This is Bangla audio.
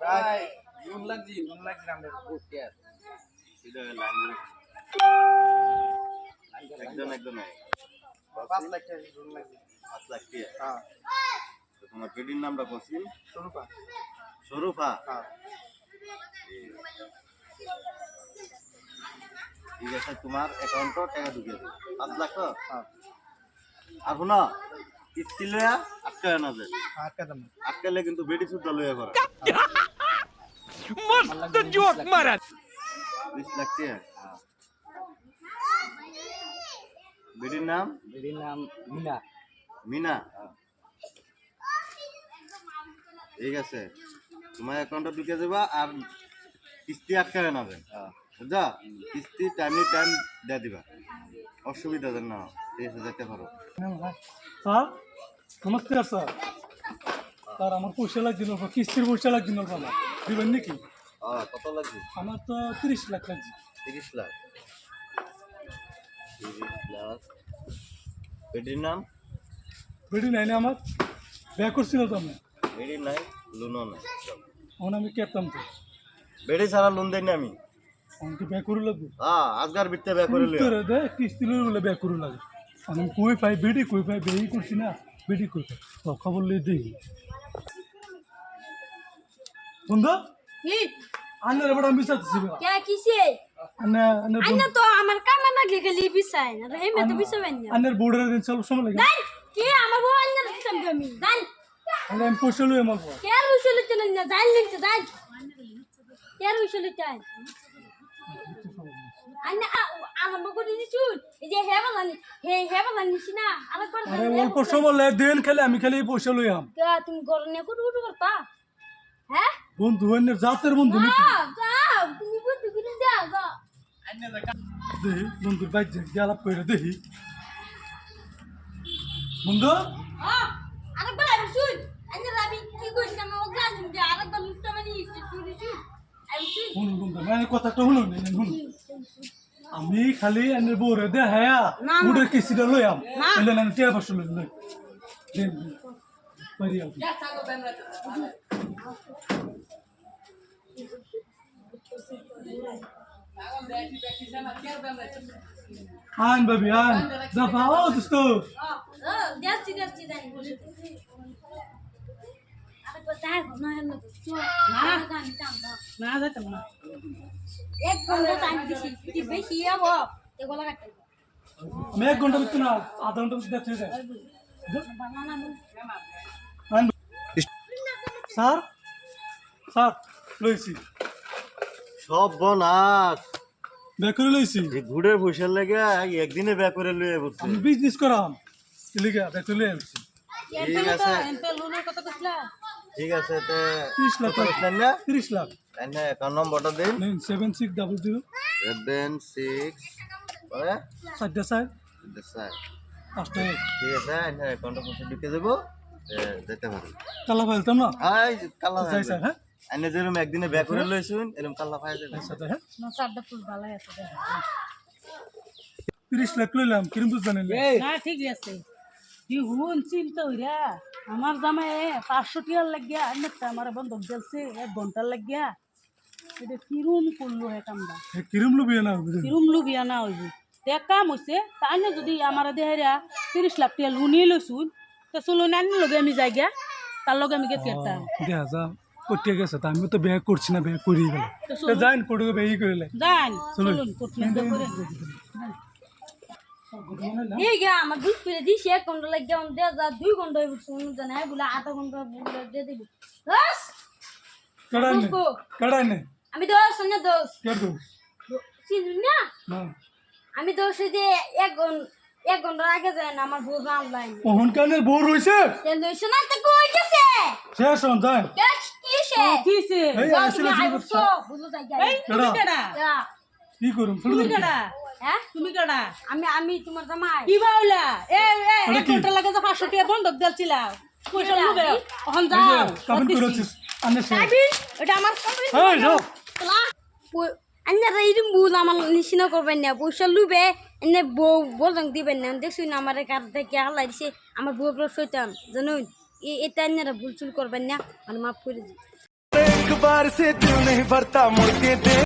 ভাই নুন লাগছি নুন আমরা এটা লাইন পাঁচ লাখ টাকা নুন লাগছি পাঁচ লাখ টাকা? হ্যাঁ। তোমার পেডির নামটা কছিল স্বরূপা। স্বরূপা? হ্যাঁ। ঠিক আছে তোমার অ্যাকাউন্টও টাকা ঢুকিয়ে দেবে পাঁচ লাখ তো? হ্যাঁ। আর শোনো কিস্তি লয়া আটকা না কিন্তু বেটি সুদ্ধা লয়া করে মস্ত জোক হ্যাঁ। নাম? বেটির নাম মিনা। মিনা? হ্যাঁ। ঠিক আছে। তোমার অ্যাকাউন্টে ঢুকে যাবা আর কিস্তি আটকাবে না হ্যাঁ। বুঝা? কিস্তি টাইমলি টাইম দিয়ে দিবা। অসুবিধা যেন না। ঠিক আছে যেতে পারো। স্যার নমস্কার স্যার। স্যার আমার পয়সা লাগছিল কিস্তির পয়সা লাগছিল আমার। দিবেন নাকি? কত লাগবে? আমার তো তিরিশ লাখ লাগছে। তিরিশ লাখ? তিরিশ লাখ। বেডির নাম? বেডি নাই না আমার। ব্যয় করছিল তো আমি। বেডি নাই লোনও নাই। এখন আমি কেতাম তো? বেডি ছাড়া লোন দেয় না আমি। আমাকে ব্যয় করে লাগবে হ্যাঁ আজকার বিত্তে ব্যয় করে লিও দে কিস্তি লই বলে ব্যয় করে লাগে আমি কই পাই বেডি কই পাই বেই করছি না বেডি কই পাই। তো খবর লই দেই বন্ধু? কি? আন্নার বড় আমি সাথে কে কিসে আন্না আন্নার তো আমার কামে না গেলি বিছাই না রে মে তো বিছাবেন না আন্নার বোর্ডের দিন চল সময় লাগে। কি? আমার বউ বিছাম আমি। দাই আন্না আমি লই আমার পর কে রুশলে চলেন না লিখতে কে চাই অল্প সময় লে দেন খেলে আমি খালি এই পয়সা লই আম। কা তুমি নিয়ে করতা হ্যাঁ? বন্ধু জাতের বন্ধু তুমি যাও বন্ধুর বাইক আলাপ করে বন্ধু? হ্যাঁ আরেকবার আমি শুন। কি আমি আরেকবার মানে আমি শুন। বন্ধু শুনুন শুনুন। আমি খালি এনে বউরে দে হ্যাঁ না, না। উডের কিস্তিটা লই আম। না। এলে আমি টিয়া পাঁচশো লই লই। দেন পারি আম আন বাবি আন। দফা ও দোস্ত যাই আরেকবার যাই না না যাইতাম না। এক ঘণ্টা টাইম দিছি। কি বেশি হব এগুলো কাটতে আমি এক ঘণ্টা বিত্তু না আধা ঘণ্টা বানানা আন স্যার? স্যার লইছি। সব বনাস। বের করে লইছি। এই ঘুরের পয়সার লেগে একদিনে ব্যয় করে লইয়ে বলছে আমি বিজনেস করাম। এলিগা বের করে লই আনছি ঠিক আছে। এনপে লোনের কথা কইছিলা? ঠিক আছে তে ত্রিশ লাখ কত বলছিলেন না? তিরিশ লাখ। এনে অ্যাকাউন্ট নম্বরটা দিন। Seven six double zero seven six পরে চারটা চার পাঁচটা ঠিক আছে এনে অ্যাকাউন্টে পয়সা ঢুকে দেবো। এ, যেতে পারি। কালা না? আই যাই স্যার হ্যাঁ। যেরকম একদিনে ব্যয় করে লইছুন এরকম কাল্লা পাই যাবে হ্যাঁ। না চারটা ফুল ভালো আছে দেখ। তিরিশ লাখ লইলাম কিরম বুঝবেন না ঠিকই আছে। চিন্তা হইরা। আমার জামাই পাঁচশো টিয়ার লাগিয়া আমার বন্ধক দিলছে এক ঘণ্টার লাগিয়া। এটা কিরম করল হে কামটা কিরম লুবিয়া না বুঝলেন কিরম লুবিয়া না হইব এক কাম হইছে তাই না যদি আমার দেহেরা তিরিশ লাখ টিয়া লুনিয়ে লইছুন তো চলো না লগে আমি যাই গিয়া তার লগে আমি গেতে একটা দেখা যা করতে গেছে তা আমি তো বিয়ে করছি না বিয়ে করি গেলে যাইন কোটে বিয়ে করিলে যান চলুন। চলুন কোটলেন করে এই গে আমার দুধ ফিরে দিছি এক ঘণ্টা লাগে যেমন দেওয়া যা দুই ঘণ্টা হইব শুনুন জানা হ্যাঁ বলে আধা ঘণ্টা বলে দিয়ে দিবি। বাস কেডাই নে? বুঝব। কেডাই নে? আমি দোষ। না দোষ? না? আমি দোষ যে এক ঘণ্টা এক ঘণ্টার আগে যায় না আমার বউ অনলাইন ওহন কানের বউ রইছে? না তো কই গেছে? কি কিছে এই আসলে বুঝো যাই যাই। এই তুমি কেডা? কি করুম? শুনুন তুমি কেডা? হ্যাঁ? তুমি কেডা? আমি আমি তোমার জামাই। কি বাউলা? এ এ এক ঘণ্টা লাগে যে পাঁচশো টাকা বন্ধক দিলছিলা যাও কাবিন করেছিস। আনে কাবিন এটা আমার কাবিন এই যাও। তোলা আন্নারা এরম ভুল আমার নিশ্চিনা করবেন না পয়সা লুবে এনে বউ বলং দিবেন না দেখছি না আমার কার থেকে হালাই দিছে আমার বউ গুলো শৈতান জানুন এটা আপনারা ভুল চুল করবেন না আর মাফ করে দিন